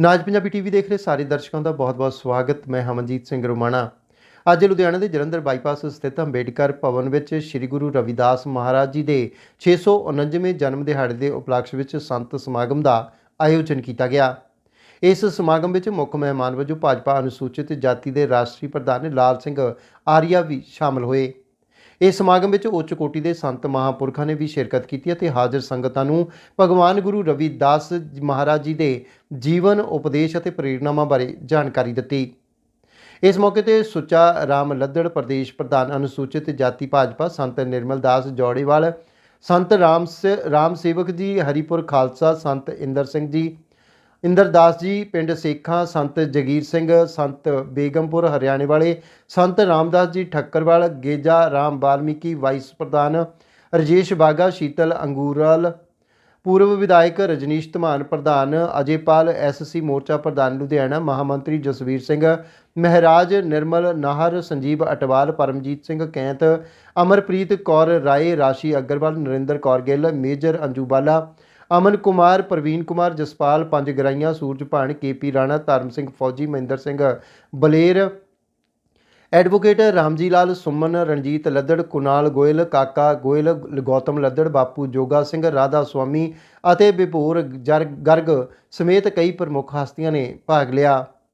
ਨਾਜ Punjabi TV ਦੇਖ ਰਹੇ ਸਾਰੇ ਦਰਸ਼ਕਾਂ ਦਾ ਬਹੁਤ-ਬਹੁਤ ਸਵਾਗਤ। ਮੈਂ ਹਮਨਜੀਤ ਸਿੰਘ ਰੋਮਾਣਾ। ਅੱਜ ਲੁਧਿਆਣਾ ਦੇ ਜਲੰਧਰ ਬਾਈਪਾਸ ਸਥਿਤ ਅੰਬੇਡਕਰ ਭਵਨ ਵਿੱਚ ਸ੍ਰੀ ਗੁਰੂ ਰਵਿਦਾਸ ਮਹਾਰਾਜ ਜੀ ਦੇ 649ਵੇਂ ਜਨਮ ਦਿਹਾੜੇ ਦੇ ਉਪਲਕਸ਼ ਵਿੱਚ ਸੰਤ ਸਮਾਗਮ ਦਾ ਆਯੋਜਨ ਕੀਤਾ ਗਿਆ। ਇਸ ਸਮਾਗਮ ਵਿੱਚ ਮੁੱਖ ਮਹਿਮਾਨ ਵਜੋਂ ਭਾਜਪਾ ਅਨੁਸੂਚਿਤ ਜਾਤੀ ਦੇ ਰਾਸ਼ਟਰੀ ਪ੍ਰਧਾਨ ਲਾਲ ਸਿੰਘ ਆਰੀਆ ਵੀ ਸ਼ਾਮਲ ਹੋਏ। ਇਸ ਸਮਾਗਮ ਵਿੱਚ ਉੱਚ ਕੋਟੀ ਦੇ ਸੰਤ ਮਹਾਪੁਰਖਾਂ ਨੇ ਵੀ ਸ਼ਿਰਕਤ ਕੀਤੀ ਅਤੇ ਹਾਜ਼ਰ ਸੰਗਤਾਂ ਨੂੰ ਭਗਵਾਨ ਗੁਰੂ ਰਵਿਦਾਸ ਮਹਾਰਾਜ ਜੀ ਦੇ ਜੀਵਨ, ਉਪਦੇਸ਼ ਅਤੇ ਪ੍ਰੇਰਨਾਵਾਂ ਬਾਰੇ ਜਾਣਕਾਰੀ ਦਿੱਤੀ। ਇਸ ਮੌਕੇ ਤੇ ਸੁੱਚਾ ਰਾਮ ਲੱਦੜ ਪ੍ਰਦੇਸ਼ ਪ੍ਰਧਾਨ ਅਨੁਸੂਚਿਤ ਜਾਤੀ ਭਾਜਪਾ ਸੰਤ ਨਿਰਮਲ ਦਾਸ ਜੋੜੇਵਾਲ, ਸੰਤ ਰਾਮ ਸ- ਰਾਮ ਸੇਵਕ ਜੀ ਹਰੀਪੁਰ ਖਾਲਸਾ, ਸੰਤ ਇੰਦਰ ਸਿੰਘ ਜੀ ਇੰਦਰਦਾਸ ਜੀ, ਪਿੰਡ ਸੇਖਾਂ, ਸੰਤ ਜਗੀਰ ਸਿੰਘ, ਸੰਤ ਬੇਗਮਪੁਰ, ਹਰਿਆਣੇ ਵਾਲੇ, ਸੰਤ ਰਾਮਦਾਸ ਜੀ ਠੱਕਰਵਾਲ, ਗੇਜਾ ਰਾਮ ਵਾਲਮੀਕੀ ਵਾਈਸ ਪ੍ਰਧਾਨ ਰਜੇਸ਼ ਬਾਗਾ, ਸ਼ੀਤਲ ਅੰਗੂਰਲ, ਪੂਰਵ ਵਿਧਾਇਕ ਰਜਨੀਸ਼ ਧਮਾਨ ਪ੍ਰਧਾਨ, ਅਜੇਪਾਲ ਐਸਸੀ ਮੋਰਚਾ ਪ੍ਰਧਾਨ ਲੁਧਿਆਣਾ, ਮਹਾਮੰਤਰੀ ਜਸਵੀਰ ਸਿੰਘ, ਮਹਿਰਾਜ ਨਿਰਮਲ ਨਾਹਰ, Sanjeev Atwal, Paramjit Singh ਕੈਂਤ, Amarpreet Kaur Rai, Rashi Agarwal, Narinder Kaur Gill, major Anjubala Aman Kumar, Parveen Kumar, Jaspal, Panj Garaiyan, Suraj Bhan KP Rana, Dharam Singh Fauji, Mahinder Singh Baler, advocate Ramji Lal Suman, Ranjit Laddar, Kunal Goyal, Kaka Goyal, Gautam Laddar, ਬਾਪੂ ਜੋਗਾ ਸਿੰਘ, ਰਾਧਾ ਸੁਆਮੀ ਅਤੇ ਵਿਭੋਰ ਜਰ- ਗਰਗ ਸਮੇਤ ਕਈ ਪ੍ਰਮੁੱਖ ਹਸਤੀਆਂ ਨੇ ਭਾਗ ਲਿਆ।